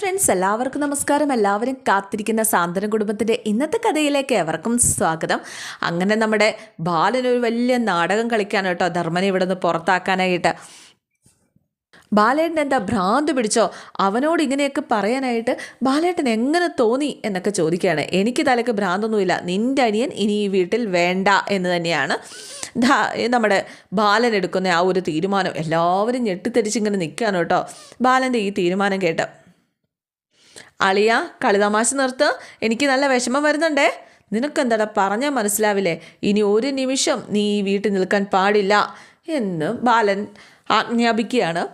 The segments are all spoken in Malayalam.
ഫ്രണ്ട്സ് എല്ലാവർക്കും നമസ്കാരം. എല്ലാവരും കാത്തിരിക്കുന്ന സാന്ത്വന കുടുംബത്തിന്റെ ഇന്നത്തെ കഥയിലേക്ക് എവർക്കും സ്വാഗതം. അങ്ങനെ നമ്മുടെ ബാലനൊരു വലിയ നാടകം കളിക്കാനോ കേട്ടോ ധർമ്മനെ ഇവിടെ നിന്ന് പുറത്താക്കാനായിട്ട്. ബാലേട്ടൻ എന്താ ഭ്രാന്ത് പിടിച്ചോ? അവനോട് ഇങ്ങനെയൊക്കെ പറയാനായിട്ട് ബാലേട്ടൻ എങ്ങനെ തോന്നി എന്നൊക്കെ ചോദിക്കുകയാണ്. എനിക്ക് തലക്ക് ഭ്രാന്തൊന്നുമില്ല. നിന്റെ അനിയൻ ഇനി ഈ വീട്ടിൽ വേണ്ട എന്ന് തന്നെയാണ് നമ്മുടെ ബാലൻ എടുക്കുന്ന ആ ഒരു തീരുമാനം. എല്ലാവരും ഞെട്ടിത്തെരിച്ചിങ്ങനെ നിൽക്കുകയാണ് കേട്ടോ. ബാലന്റെ ഈ തീരുമാനം കേട്ട് അളിയ കളിതമാശ നിർത്ത്. എനിക്ക് നല്ല വിഷമം വരുന്നുണ്ടേ. നിനക്കെന്താടാ പറഞ്ഞാൽ മനസ്സിലാവില്ലേ? ഇനി ഒരു നിമിഷം നീ ഈ വീട്ടിൽ നിൽക്കാൻ പാടില്ല എന്ന് ബാലൻ ആജ്ഞാപിക്കുകയാണ്.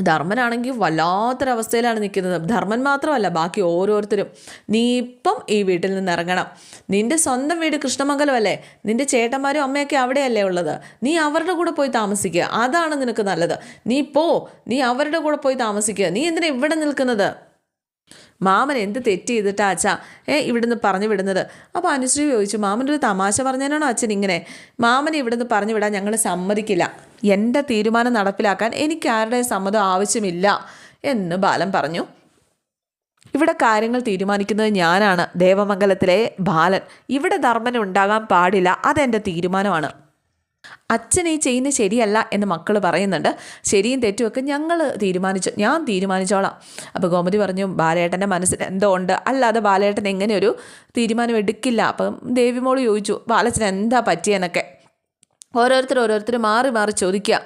ധർമ്മനാണെങ്കിൽ വല്ലാത്തൊരവസ്ഥയിലാണ് നിൽക്കുന്നത്. ധർമ്മൻ മാത്രമല്ല ബാക്കി ഓരോരുത്തരും. നീ ഇപ്പം ഈ വീട്ടിൽ നിന്ന് ഇറങ്ങണം. നിന്റെ സ്വന്തം വീട് കൃഷ്ണമംഗലമല്ലേ? നിന്റെ ചേട്ടന്മാരും അമ്മയൊക്കെ അവിടെയല്ലേ ഉള്ളത്? നീ അവരുടെ കൂടെ പോയി താമസിക്കുക. അതാണ് നിനക്ക് നല്ലത്. നീ പോ. നീ അവരുടെ കൂടെ പോയി താമസിക്കുക. നീ എന്തിനാ ഇവിടെ നിൽക്കുന്നത്? മാമൻ എന്ത് തെറ്റ് ചെയ്തിട്ടാ അച്ഛാ? ഏ ഇവിടുന്ന് പറഞ്ഞു വിടുന്നത്. അപ്പോൾ അനുശ്രീ ചോദിച്ചു മാമന്റെ ഒരു തമാശ പറഞ്ഞതിനാണോ അച്ഛൻ ഇങ്ങനെ? മാമനെ ഇവിടുന്ന് പറഞ്ഞു വിടാൻ ഞങ്ങൾ സമ്മതിക്കില്ല. എന്റെ തീരുമാനം നടപ്പിലാക്കാൻ എനിക്ക് ആരുടെ സമ്മതം ആവശ്യമില്ല എന്ന് ബാലൻ പറഞ്ഞു. ഇവിടെ കാര്യങ്ങൾ തീരുമാനിക്കുന്നത് ഞാനാണ് ദേവമംഗലത്തിലെ ബാലൻ. ഇവിടെ ധർമ്മൻ ഉണ്ടാകാൻ പാടില്ല അതെന്റെ തീരുമാനമാണ്. അച്ഛൻ ഈ ചെയ്യുന്നത് ശരിയല്ല എന്ന് മക്കൾ പറയുന്നുണ്ട്. ശരിയും തെറ്റുമൊക്കെ ഞങ്ങൾ തീരുമാനിച്ചു. ഞാൻ തീരുമാനിച്ചോളാം. അപ്പോൾ ഗോമതി പറഞ്ഞു ബാലേട്ടന്റെ മനസ്സിൽ എന്തോ ഉണ്ട്. അല്ലാതെ ബാലേട്ടൻ എങ്ങനെ ഒരു തീരുമാനം എടുക്കില്ല. അപ്പം ദേവിമോൾ ചോദിച്ചു ബാലച്ചൻ എന്താ പറ്റിയെന്നൊക്കെ? ഓരോരുത്തർ ഓരോരുത്തർ മാറി മാറി ചോദിക്കുക.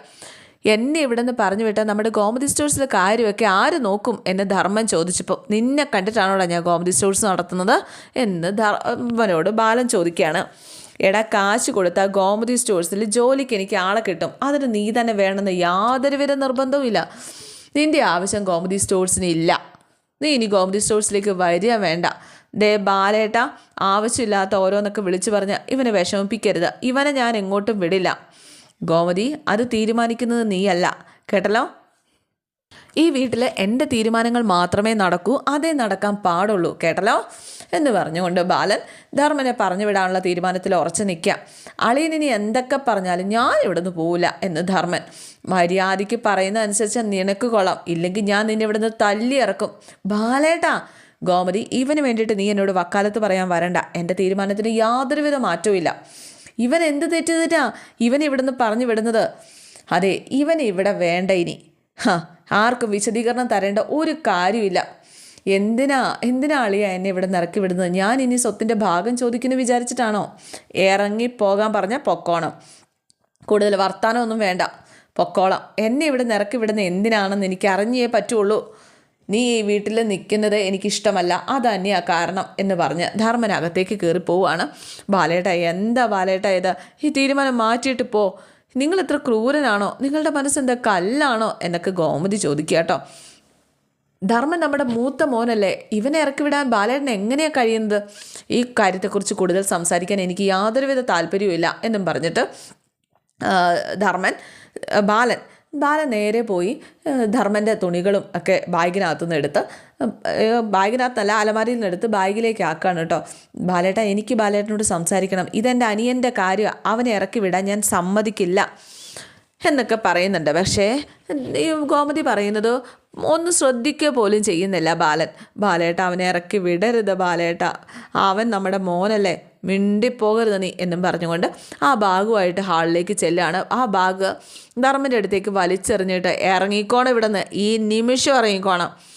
എന്നെ ഇവിടെ നിന്ന് പറഞ്ഞു വിട്ടാൽ നമ്മുടെ ഗോമതി സ്റ്റോഴ്സിലെ കാര്യമൊക്കെ ആര് നോക്കും? എന്ന് ധർമ്മം ചോദിച്ചപ്പോൾ നിന്നെ കണ്ടിട്ടാണോടാ ഞാൻ ഗോമതി സ്റ്റോഴ്സ് നടത്തുന്നത്? എന്ന് ധർമ്മനോട് ബാലൻ ചോദിക്കുകയാണ്. എടാ കാശ് കൊടുത്ത ഗോമതി സ്റ്റോഴ്സിൽ ജോലിക്ക് എനിക്ക് ആളെ കിട്ടും. അതിന് നീ തന്നെ വേണമെന്ന് യാതൊരുവിധ നിർബന്ധവും ഇല്ല. നിന്റെ ആവശ്യം ഗോമതി സ്റ്റോഴ്സിന് ഇല്ല. നീ ഇനി ഗോമതി സ്റ്റോഴ്സിലേക്ക് വരിക വേണ്ട. ദേ ബാലേട്ട ആവശ്യമില്ലാത്ത ഓരോന്നൊക്കെ വിളിച്ചു പറഞ്ഞ് ഇവനെ വിഷമിപ്പിക്കരുത്. ഇവനെ ഞാൻ എങ്ങോട്ടും വിടില്ല. ഗോമതി അത് തീരുമാനിക്കുന്നത് നീയല്ല. കേട്ടല്ലോ? ഈ വീട്ടിലെ എന്റെ തീരുമാനങ്ങൾ മാത്രമേ നടക്കൂ അതേ നടക്കാൻ പാടുള്ളൂ കേട്ടല്ലോ? എന്ന് പറഞ്ഞുകൊണ്ട് ബാലൻ ധർമ്മനെ പറഞ്ഞു വിടാനുള്ള തീരുമാനത്തിൽ ഉറച്ചു നിൽക്കാം അളിയനിനി എന്തൊക്കെ പറഞ്ഞാലും ഞാൻ ഇവിടുന്ന് പോവില്ല എന്ന് ധർമ്മൻ. മര്യാദയ്ക്ക് പറയുന്ന അനുസരിച്ച് നിനക്ക് കൊള്ളാം ഇല്ലെങ്കിൽ ഞാൻ നിന്നെ ഇവിടുന്ന് തല്ലി ഇറക്കും. ബാലേട്ടാ! ഗോമതി ഇവന് വേണ്ടിയിട്ട് നീ എന്നോട് വക്കാലത്ത് പറയാൻ വരണ്ട എന്റെ തീരുമാനത്തിന് യാതൊരുവിധ മാറ്റവും ഇല്ല. ഇവൻ എന്ത് തെറ്റ് ഇവൻ ഇവിടുന്ന് പറഞ്ഞു വിടുന്നത്? അതെ ഇവൻ ഇവിടെ വേണ്ട ഇനി. ഹാ ആർക്കും വിശദീകരണം തരേണ്ട ഒരു കാര്യമില്ല. എന്തിനാ എന്തിനാ അളിയാ എന്നെ ഇവിടെ നിറക്കി വിടുന്നത്? ഞാൻ ഇനി സ്വത്തിന്റെ ഭാഗം ചോദിക്കുന്നു വിചാരിച്ചിട്ടാണോ? ഇറങ്ങി പോകാൻ പറഞ്ഞാൽ പൊക്കോണം. കൂടുതൽ വർത്താനമൊന്നും വേണ്ട. പൊക്കോളാം. എന്നെ ഇവിടെ നിറക്കി വിടുന്ന എന്തിനാണെന്ന് എനിക്ക് അറിഞ്ഞേ പറ്റുള്ളൂ. നീ ഈ വീട്ടിൽ നിൽക്കുന്നത് എനിക്കിഷ്ടമല്ല. അത് തന്നെയാണ് കാരണം എന്ന് പറഞ്ഞ് ധർമ്മനകത്തേക്ക് കയറി പോവുകയാണ് ബാലേട്ട എന്താ ബാലേട്ട ഇത്? ഈ തീരുമാനം മാറ്റിയിട്ട് പോ. നിങ്ങൾ എത്ര ക്രൂരനാണോ നിങ്ങളുടെ മനസ്സെന്താ കല്ലാണോ എന്നൊക്കെ ഗോമതി ചോദിക്കുക കേട്ടോ. ധർമ്മൻ നമ്മുടെ മൂത്ത മോനല്ലേ ഇവനെ ഇറക്കി വിടാൻ ബാലേട്ടന് എങ്ങനെയാണ് കഴിയുന്നത്? ഈ കാര്യത്തെക്കുറിച്ച് കൂടുതൽ സംസാരിക്കാൻ എനിക്ക് യാതൊരുവിധ താല്പര്യവുമില്ല എന്നും പറഞ്ഞിട്ട് ധർമ്മൻ ബാലൻ ബാലൻ നേരെ പോയി ധർമ്മന്റെ തുണികളും ഒക്കെ ബാഗിനകത്തു നിന്ന് എടുത്ത് ബാഗിനകത്തല്ല അലമാരിയിൽ നിന്ന് എടുത്ത് ബാഗിലേക്ക് ആക്കുകയാണ് കേട്ടോ. ബാലേട്ട എനിക്ക് ബാലേട്ടനോട് സംസാരിക്കണം. ഇതെന്റെ അനിയന്റെ കാര്യം അവനെ ഇറക്കി വിടാൻ ഞാൻ സമ്മതിക്കില്ല. എന്നൊക്കെ പറയുന്നുണ്ട്. പക്ഷേ ഈ ഗോമതി പറയുന്നത് ഒന്ന് ശ്രദ്ധിക്കുക പോലും ചെയ്യുന്നില്ല ബാലൻ. ബാലേട്ട അവനെ ഇറക്കി വിടരുത് ബാലേട്ട. അവൻ നമ്മുടെ മോനല്ലേ. മിണ്ടിപ്പോകരുത് നീ എന്നും പറഞ്ഞുകൊണ്ട് ആ ബാഗുമായിട്ട് ഹാളിലേക്ക് ചെല്ലുകയാണ് ആ ബാഗ് ധർമ്മന്റെ അടുത്തേക്ക് വലിച്ചെറിഞ്ഞിട്ട് ഇറങ്ങിക്കോണം ഇവിടെ നിന്ന് ഈ നിമിഷം ഇറങ്ങിക്കോണം.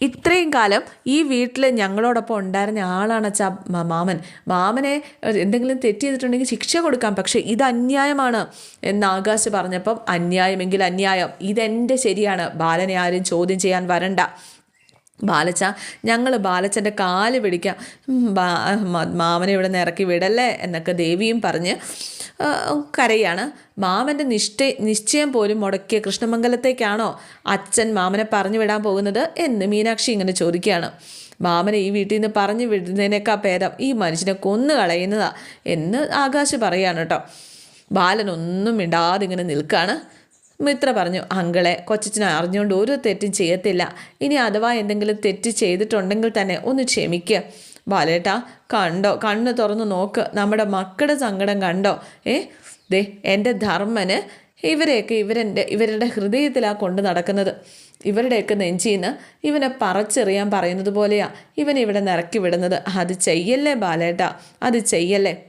ഇത്രയും കാലം ഈ വീട്ടിൽ ഞങ്ങളോടൊപ്പം ഉണ്ടായിരുന്ന ആളാണ് അച്ഛാ മാമൻ. മാമനെ എന്തെങ്കിലും തെറ്റ് ചെയ്തിട്ടുണ്ടെങ്കിൽ ശിക്ഷ കൊടുക്കാം. പക്ഷേ ഇത് അന്യായമാണ് എന്ന് ആകാശ് പറഞ്ഞപ്പം അന്യായമെങ്കിൽ അന്യായം. ഇതെന്റെ ശരിയാണ്. ബാലനെ ആരും ചോദ്യം ചെയ്യാൻ വരണ്ട. ബാലച്ച ഞങ്ങൾ ബാലച്ചന്റെ കാൽ പിടിക്കാം. മാമനെ ഇവിടെ നിന്ന് ഇറക്കി വിടല്ലേ എന്നൊക്കെ ദേവിയും പറഞ്ഞ് കരയാണ്. മാമന്റെ നിഷ്ഠ നിശ്ചയം പോലും മുടക്കിയ കൃഷ്ണമംഗലത്തേക്കാണോ അച്ഛൻ മാമനെ പറഞ്ഞു വിടാൻ പോകുന്നത് എന്ന് മീനാക്ഷി ഇങ്ങനെ ചോദിക്കുകയാണ്. മാമനെ ഈ വീട്ടിൽ നിന്ന് പറഞ്ഞു വിടുന്നതിനേക്കാൾ ഭേദം ഈ മനുഷ്യനെ കൊന്നു കളയുന്നതാ എന്ന് ആകാശ് പറയാണ് കേട്ടോ. ബാലൻ ഒന്നും മിണ്ടാതെ ഇങ്ങനെ നിൽക്കുകയാണ് മിത്ര പറഞ്ഞു അങ്കളെ കൊച്ചച്ഛനെ അറിഞ്ഞുകൊണ്ട് ഒരു തെറ്റും ചെയ്യത്തില്ല. ഇനി അഥവാ എന്തെങ്കിലും തെറ്റ് ചെയ്തിട്ടുണ്ടെങ്കിൽ തന്നെ ഒന്ന് ക്ഷമിക്കുക ബാലേട്ടാ കണ്ടോ? കണ്ണ് തുറന്ന് നോക്ക്. നമ്മുടെ മക്കളുടെ സങ്കടം കണ്ടോ? ഏ? ദേ എന്റെ ധർമ്മന് ഇവരെയൊക്കെ ഇവരെന്റെ ഇവരുടെ ഹൃദയത്തിലാണ് കൊണ്ടു നടക്കുന്നത്. ഇവരുടെയൊക്കെ നെഞ്ചിന്ന് ഇവനെ പറച്ചെറിയാൻ പറയുന്നത് പോലെയാ ഇവൻ ഇവിടെ നിറക്കി വിടുന്നത്. അത് ചെയ്യല്ലേ ബാലേട്ട? അത് ചെയ്യല്ലേ.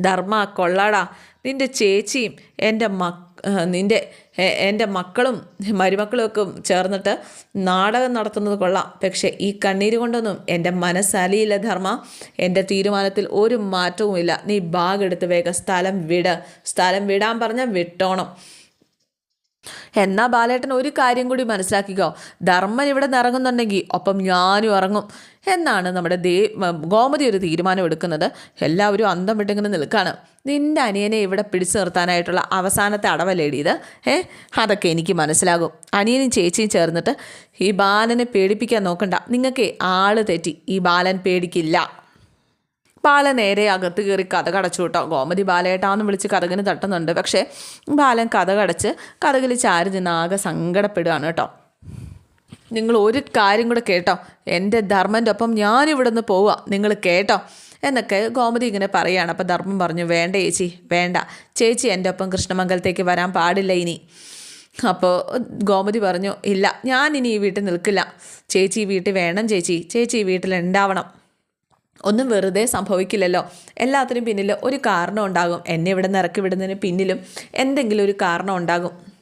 ധർമ്മ കൊള്ളാടാ. നിന്റെ ചേച്ചിയും എന്റെ മക്ക നിന്റെ എന്റെ മക്കളും മരുമക്കളും ഒക്കെ ചേർന്നിട്ട് നാടകം നടത്തുന്നത് കൊള്ളാം. പക്ഷേ ഈ കണ്ണീര് കൊണ്ടൊന്നും എന്റെ മനസ്സലിയില്ല ധർമ്മ. എന്റെ തീരുമാനത്തിൽ ഒരു മാറ്റവുമില്ല. നീ ബാഗ് എടുത്ത് വേഗം സ്ഥലം വിട. സ്ഥലം വിടാൻ പറഞ്ഞാൽ വിട്ടോണം. എന്നാ ബാലേട്ടൻ ഒരു കാര്യം കൂടി മനസ്സിലാക്കിക്കോ. ധർമ്മൻ ഇവിടെ ഇറങ്ങുന്നുണ്ടെങ്കിൽ ഒപ്പം ഞാനും ഇറങ്ങും. എന്നാണ് നമ്മുടെ ദേ ഗോമതി ഒരു തീരുമാനം എടുക്കുന്നത്. എല്ലാവരും അന്തം വിട്ടിങ്ങനെ നിൽക്കുകയാണ് നിന്റെ അനിയനെ ഇവിടെ പിടിച്ചു നിർത്താനായിട്ടുള്ള അവസാനത്തെ അടവല്ലേടി ഇത്? ഏ അതൊക്കെ എനിക്ക് മനസ്സിലാകും. അനിയനും ചേച്ചിയും ചേർന്നിട്ട് ഈ ബാലനെ പേടിപ്പിക്കാൻ നോക്കണ്ട. നിങ്ങൾക്ക് ആൾ തെറ്റി. ഈ ബാലൻ പേടിക്കില്ല. ബാലൻ നേരെ അകത്ത് കയറി കഥ കടച്ചു കേട്ടോ. ഗോമതി ബാലേട്ടാന്ന് വിളിച്ച് കഥകിന് തട്ടുന്നുണ്ട്. പക്ഷേ ബാലൻ കഥ കടച്ച് കഥകിൽ ചാരി നിന്ന് ആകെ സങ്കടപ്പെടുകയാണ് കേട്ടോ. നിങ്ങൾ ഒരു കാര്യം കൂടെ കേട്ടോ. എന്റെ ധർമ്മന്റെ ഒപ്പം ഞാനിവിടെ നിന്ന് പോവുക. നിങ്ങൾ കേട്ടോ. എന്നൊക്കെ ഗോമതി ഇങ്ങനെ പറയുകയാണ്. അപ്പോൾ ധർമ്മം പറഞ്ഞു വേണ്ട ചേച്ചി വേണ്ട. ചേച്ചി എന്റെ ഒപ്പം കൃഷ്ണമംഗലത്തേക്ക് വരാൻ പാടില്ല ഇനി. അപ്പോൾ ഗോമതി പറഞ്ഞു ഇല്ല ഞാൻ ഇനി ഈ വീട്ടിൽ നിൽക്കില്ല. ചേച്ചി ഈ വീട്ടിൽ വേണം ചേച്ചി. ചേച്ചി ഈ വീട്ടിൽ ഉണ്ടാവണം. ഒന്നും വെറുതെ സംഭവിക്കില്ലല്ലോ. എല്ലാത്തിനും പിന്നിൽ ഒരു കാരണം ഉണ്ടാകും. എന്നെ ഇവിടെ നിന്ന് ഇറക്കി വിടുന്നതിന് പിന്നിലും എന്തെങ്കിലും ഒരു കാരണം ഉണ്ടാകും.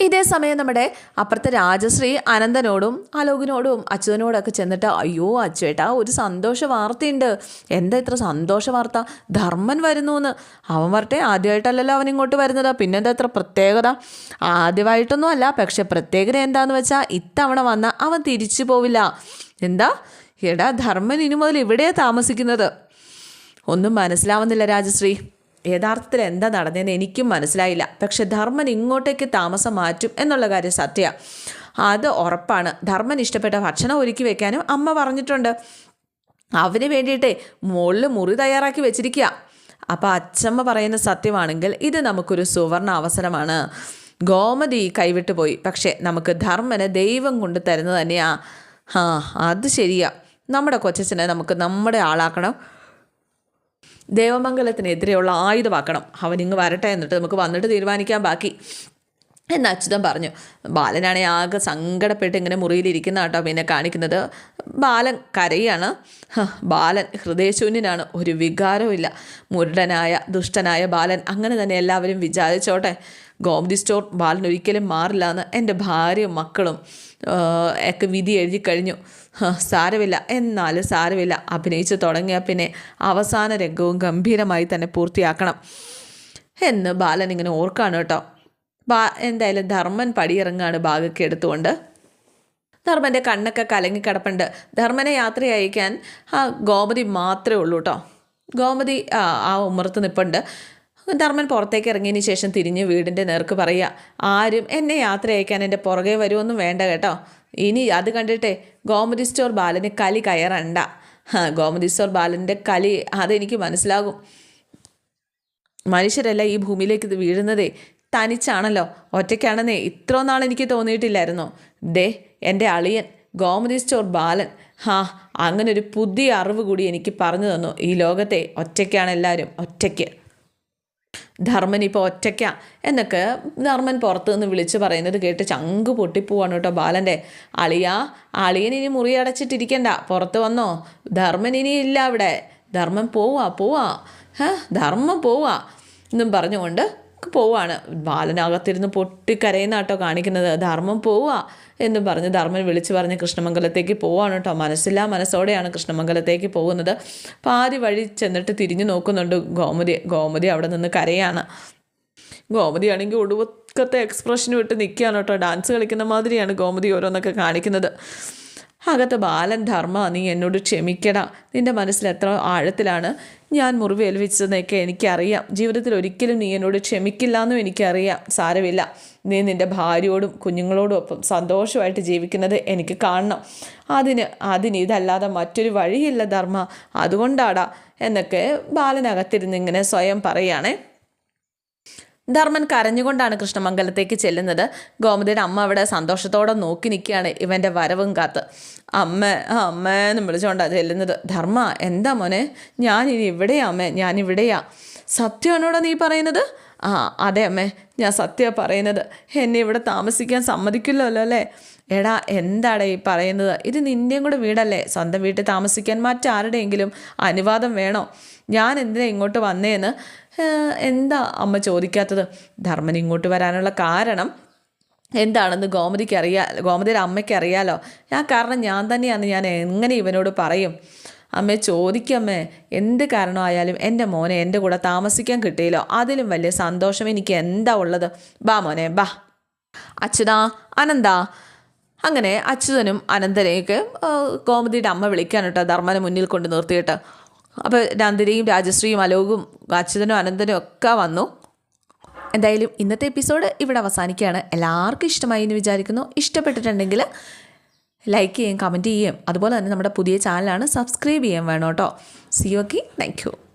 ഇതേ സമയം നമ്മുടെ അപ്പുറത്തെ രാജശ്രീ അനന്തനോടും അലോകിനോടും അച്യുതനോടൊക്കെ ചെന്നിട്ട് അയ്യോ അച്ചുവേട്ടാ ഒരു സന്തോഷ വാർത്തയുണ്ട്. എന്താ ഇത്ര സന്തോഷ വാർത്ത? ധർമ്മൻ വരുന്നു എന്ന് അവൻ വരട്ടെ ആദ്യമായിട്ടല്ലല്ലോ അവൻ ഇങ്ങോട്ട് വരുന്നത്. പിന്നെന്താ ഇത്ര പ്രത്യേകത? ആദ്യമായിട്ടൊന്നും അല്ല പക്ഷെ പ്രത്യേകത എന്താണെന്ന് വെച്ചാൽ ഇത്തവണ വന്ന അവൻ തിരിച്ചു പോവില്ല. എന്താ? എടാ ധർമ്മൻ ഇനി മുതൽ ഇവിടെയാ താമസിക്കുന്നത്. ഒന്നും മനസ്സിലാവുന്നില്ല രാജശ്രീ. യഥാർത്ഥത്തിൽ എന്താ നടന്നതെന്ന് എനിക്കും മനസ്സിലായില്ല. പക്ഷെ ധർമ്മൻ ഇങ്ങോട്ടേക്ക് താമസം മാറ്റും എന്നുള്ള കാര്യം സത്യ. അത് ഉറപ്പാണ്. ധർമ്മൻ ഇഷ്ടപ്പെട്ട ഭക്ഷണം ഒരുക്കി വെക്കാനും അമ്മ പറഞ്ഞിട്ടുണ്ട്. അവന് വേണ്ടിയിട്ടേ മുകളിൽ മുറി തയ്യാറാക്കി വെച്ചിരിക്കുക അപ്പോൾ അച്ചമ്മ പറയുന്ന സത്യമാണെങ്കിൽ ഇത് നമുക്കൊരു സുവർണ അവസരമാണ്. ഗോമതി കൈവിട്ടു പോയി. പക്ഷേ നമുക്ക് ധർമ്മനെ ദൈവം കൊണ്ട് തരുന്നത് തന്നെയാ. ആ അത് ശരിയാ. നമ്മുടെ കൊച്ചച്ഛനെ നമുക്ക് നമ്മുടെ ആളാക്കണം. ദേവമംഗലത്തിനെതിരെയുള്ള ആയുധമാക്കണം. അവൻ ഇങ്ങ് വരട്ടെ എന്നിട്ട് നമുക്ക് വന്നിട്ട് തീരുമാനിക്കാൻ ബാക്കി. എന്ന് അച്യുതൻ പറഞ്ഞു. ബാലനാണെ ആകെ സങ്കടപ്പെട്ട് ഇങ്ങനെ മുറിയിലിരിക്കുന്ന കേട്ടോ പിന്നെ കാണിക്കുന്നത്. ബാലൻ കരയാണ്. ബാലൻ ഹൃദയശൂന്യനാണ്. ഒരു വികാരവും ഇല്ല മുരടനായ ദുഷ്ടനായ ബാലൻ അങ്ങനെ തന്നെ എല്ലാവരും വിചാരിച്ചോട്ടെ. ഗോമതി സ്റ്റോർ ബാലൻ ഒരിക്കലും മാറില്ല എന്ന് എന്റെ ഭാര്യയും മക്കളും ഒക്കെ വിധി എഴുതി കഴിഞ്ഞു. സാരമില്ല. എന്നാലും സാരമില്ല. അഭിനയിച്ച് തുടങ്ങിയാൽ പിന്നെ അവസാന രംഗവും ഗംഭീരമായി തന്നെ പൂർത്തിയാക്കണം എന്ന് ബാലൻ ഇങ്ങനെ ഓർക്കാണ് കേട്ടോ. ബാ എന്തായാലും ധർമ്മൻ പടിയിറങ്ങാണ് ഭാഗമൊക്കെ എടുത്തുകൊണ്ട്. ധർമ്മന്റെ കണ്ണൊക്കെ കലങ്ങി കിടപ്പുണ്ട്. ധർമ്മനെ യാത്ര അയക്കാൻ ആ ഗോമതി മാത്രമേ ഉള്ളൂ കേട്ടോ. ഗോമതി ആ ഉമ്മറത്ത് നിൽപ്പുണ്ട് ധർമ്മൻ പുറത്തേക്ക് ഇറങ്ങിയതിന് ശേഷം തിരിഞ്ഞ് വീടിന്റെ നേർക്ക് പറയുക ആരും എന്നെ യാത്ര അയക്കാൻ എന്റെ പുറകെ വരുമൊന്നും വേണ്ട കേട്ടോ. ഇനി അത് കണ്ടിട്ടേ ഗോമതി സ്റ്റോർ ബാലന് കലി കയറണ്ട. ഗോമതി സ്റ്റോർ ബാലന്റെ കലി അതെനിക്ക് മനസ്സിലാകും. മനുഷ്യരല്ല ഈ ഭൂമിയിലേക്ക് ഇത് വീഴുന്നതേ. തനിച്ചാണല്ലോ. ഒറ്റയ്ക്കാണെന്നേ ഇത്ര നാൾ എനിക്ക് തോന്നിയിട്ടില്ലായിരുന്നു. ദേ എന്റെ അളിയൻ ഗോമതി സ്റ്റോർ ബാലൻ. ഹാ അങ്ങനെ ഒരു പുതിയ അറിവ് കൂടി എനിക്ക് പറഞ്ഞു തന്നു. ഈ ലോകത്തെ ഒറ്റയ്ക്കാണ് എല്ലാവരും. ഒറ്റയ്ക്ക്. ധർമ്മൻ ഇപ്പോൾ ഒറ്റയ്ക്ക. എന്നൊക്കെ ധർമ്മൻ പുറത്തുനിന്ന് വിളിച്ച് പറയുന്നത് കേട്ട് ചങ്ക് പൊട്ടിപ്പോവാണ് കേട്ടോ ബാലന്റെ. അളിയാ അളിയൻ ഇനി മുറി അടച്ചിട്ടിരിക്കണ്ട. പുറത്ത് വന്നോ. ധർമ്മൻ ഇനി ഇല്ല അവിടെ. ധർമ്മൻ പോവാ പോവാ. ധർമ്മം പോവാ. എന്നും പറഞ്ഞുകൊണ്ട് പോവാണ്. ബാലനകത്തിരുന്ന് പൊട്ടിക്കരയുന്ന കേട്ടോ കാണിക്കുന്നത്. ധർമ്മം പോവുക എന്ന് പറഞ്ഞ് ധർമ്മൻ വിളിച്ചു പറഞ്ഞ് കൃഷ്ണമംഗലത്തേക്ക് പോവാണ് കേട്ടോ. മനസ്സില്ലാ മനസ്സോടെയാണ് കൃഷ്ണമംഗലത്തേക്ക് പോകുന്നത്. പാതി വഴി ചെന്നിട്ട് തിരിഞ്ഞു നോക്കുന്നുണ്ട് ഗോമതി. ഗോമതി അവിടെ നിന്ന് കരയാണ്. ഗോമതിയാണെങ്കിൽ ഒടുവക്കത്തെ എക്സ്പ്രഷൻ വിട്ട് നിൽക്കുകയാണ് കേട്ടോ. ഡാൻസ് കളിക്കുന്ന മാതിരിയാണ് ഗോമതി ഓരോന്നൊക്കെ കാണിക്കുന്നത്. അകത്ത് ബാലൻ ധർമ്മ നീ എന്നോട് ക്ഷമിക്കടാ. നിന്റെ മനസ്സിൽ എത്ര ആഴത്തിലാണ് ഞാൻ മുറിവേൽവിച്ചതെന്നൊക്കെ എനിക്കറിയാം. ജീവിതത്തിൽ ഒരിക്കലും നീ എന്നോട് ക്ഷമിക്കില്ല എന്നും എനിക്കറിയാം. സാരമില്ല. നീ നിന്റെ ഭാര്യയോടും കുഞ്ഞുങ്ങളോടും ഒപ്പം സന്തോഷമായിട്ട് ജീവിക്കുന്നത് എനിക്ക് കാണണം. അതിന് അതിന് ഇതല്ലാതെ മറ്റൊരു വഴിയില്ല ധർമ്മ. അതുകൊണ്ടാടാ എന്നൊക്കെ ബാലനകത്തിരുന്ന് ഇങ്ങനെ സ്വയം പറയുകയാണേ. ധർമ്മൻ കരഞ്ഞുകൊണ്ടാണ് കൃഷ്ണമംഗലത്തേക്ക് ചെല്ലുന്നത്. ഗോമതിയുടെ അമ്മ അവിടെ സന്തോഷത്തോടെ നോക്കി നിൽക്കുകയാണ് ഇവന്റെ വരവും കാത്ത്. അമ്മ അമ്മ എന്ന് വിളിച്ചുകൊണ്ടാണ് ചെല്ലുന്നത്. ധർമ്മ എന്താ മോനെ? ഞാൻ ഇനി ഇവിടെയാ അമ്മേ ഞാൻ ഇവിടെയാ സത്യമാണോടാ നീ പറയുന്നത്? ആ അതെ അമ്മേ ഞാൻ സത്യ പറയുന്നത്. എന്നെ ഇവിടെ താമസിക്കാൻ സമ്മതിക്കില്ലല്ലോ അല്ലേ? എടാ എന്താടാ ഈ പറയുന്നത്? ഇത് നിന്റെയും കൂടെ വീടല്ലേ? സ്വന്തം വീട്ടിൽ താമസിക്കാൻ മറ്റാരുടെയെങ്കിലും അനുവാദം വേണോ? ഞാൻ എന്തിനാ ഇങ്ങോട്ട് വന്നേന്ന്? എന്താ അമ്മ ചോദിക്കാത്തത്? ധർമ്മൻ ഇങ്ങോട്ട് വരാനുള്ള കാരണം എന്താണെന്ന് ഗോമതിക്ക് അറിയാ ഗോമതിയുടെ അമ്മയ്ക്ക് അറിയാലോ. ഞാൻ കാരണം ഞാൻ തന്നെയാണ് ഞാൻ എങ്ങനെ ഇവനോട് പറയും? അമ്മേ ചോദിക്കമ്മേ എന്ത് കാരണമായാലും എന്റെ മോനെ എന്റെ കൂടെ താമസിക്കാൻ കിട്ടിയല്ലോ. അതിലും വലിയ സന്തോഷം എനിക്ക് എന്താ ഉള്ളത്? ബാ മോനെ ബാ. അച്യുതാ അനന്താ. അങ്ങനെ അച്യുതനും അനന്തനെയൊക്കെ ഗോമതിയുടെ അമ്മ വിളിക്കാൻ കേട്ടോ ധർമ്മനെ മുന്നിൽ കൊണ്ട് നിർത്തിയിട്ട്. അപ്പോൾ നന്ദിനിയും രാജശ്രീയും അലോകും അച്യുതനും അനന്തനും ഒക്കെ വന്നു. എന്തായാലും ഇന്നത്തെ എപ്പിസോഡ് ഇവിടെ അവസാനിക്കുകയാണ്. എല്ലാവർക്കും ഇഷ്ടമായി എന്ന് വിചാരിക്കുന്നു. ഇഷ്ടപ്പെട്ടിട്ടുണ്ടെങ്കിൽ ലൈക്ക് ചെയ്യുകയും കമന്റ് ചെയ്യുകയും. അതുപോലെ തന്നെ നമ്മുടെ പുതിയ ചാനലാണ് സബ്സ്ക്രൈബ് ചെയ്യാൻ വേണം കേട്ടോ. C okay thank you